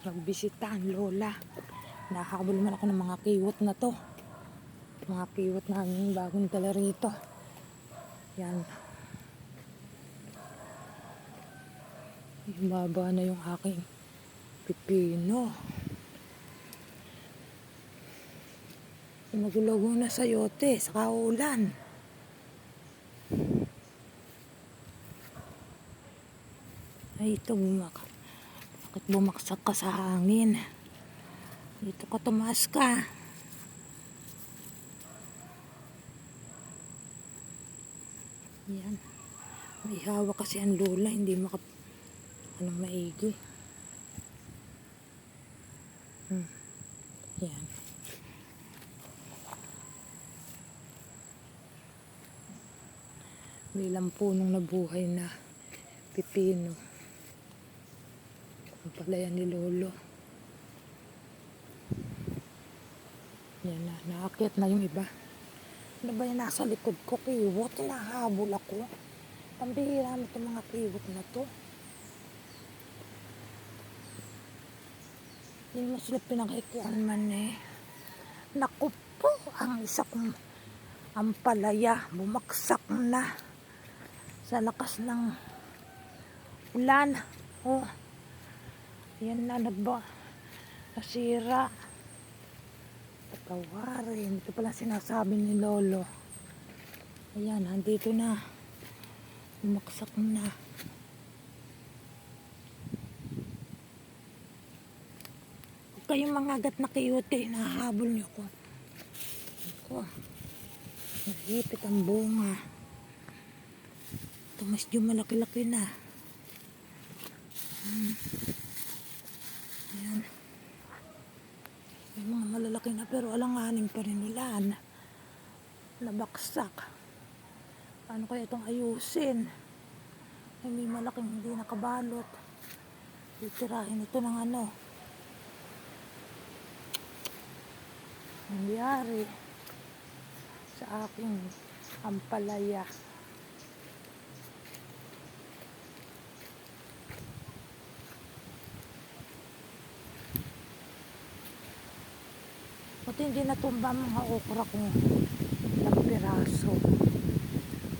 magbisita ang lola. Nahabol man ako ng mga kiwot na to. Mga kiwot namin bagong dala rito. Yan. Baba na yung aking pipino. Nagulago na sa yote, sa kaulan. Ay, ito bumak. Bakit bumaksak ka sa hangin? Dito ka tumaas ka. Yan. May hawak kasi ang lola, hindi maka... Anong maigi. Hmm. Yan. May ilang nabuhay na pipino. Ang palayan ni Lolo. Yan na, naakyat na yung iba. Ano ba yung nasa likod ko? Kiwot, hinahabol ako. Pambihira mo itong mga kiwot na to. Hindi mo sila pinakikuan man eh. Naku po, ang isa kong ampalaya, bumaksak na sa lakas ng ulan. Oh, yan na, nagba, nasira. Patawarin. Ito pala sinasabi ni Lolo. Ayan, andito na. Bumaksak na. Huwag kayong mga agat na kiyote. Nahabol niyo ko. Ako. Nahipit ang bunga. Ito mas yung malaki-laki na. Hmm. Ayan. May mga malalaki na pero alanganin pa rin ulan. Nabaksak. Paano kaya itong ayusin? Ay, may malaking hindi nakabalot. Titirahin ito ng ano. Nangyari sa aking ampalaya. Hindi natumba mga okra ko. Ilang piraso.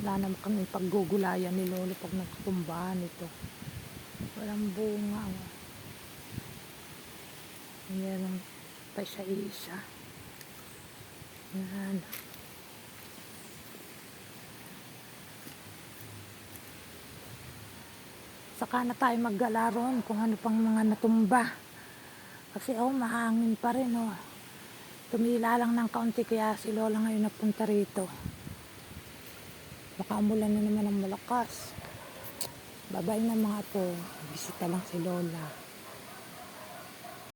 Wala naman kami paggugulayan ni Lolo pag nagtumbahan ito. Walang bunga. oh. Meron pa sa isa. Yan. Saka na tayo maggalaron kung ano pang mga natumba. Kasi oh, mahangin pa rin oh. Tumila lang ng kaunti kaya si Lola ngayon napunta rito. Baka umulan na naman ng malakas. Babay na mga to. Bisita lang si Lola.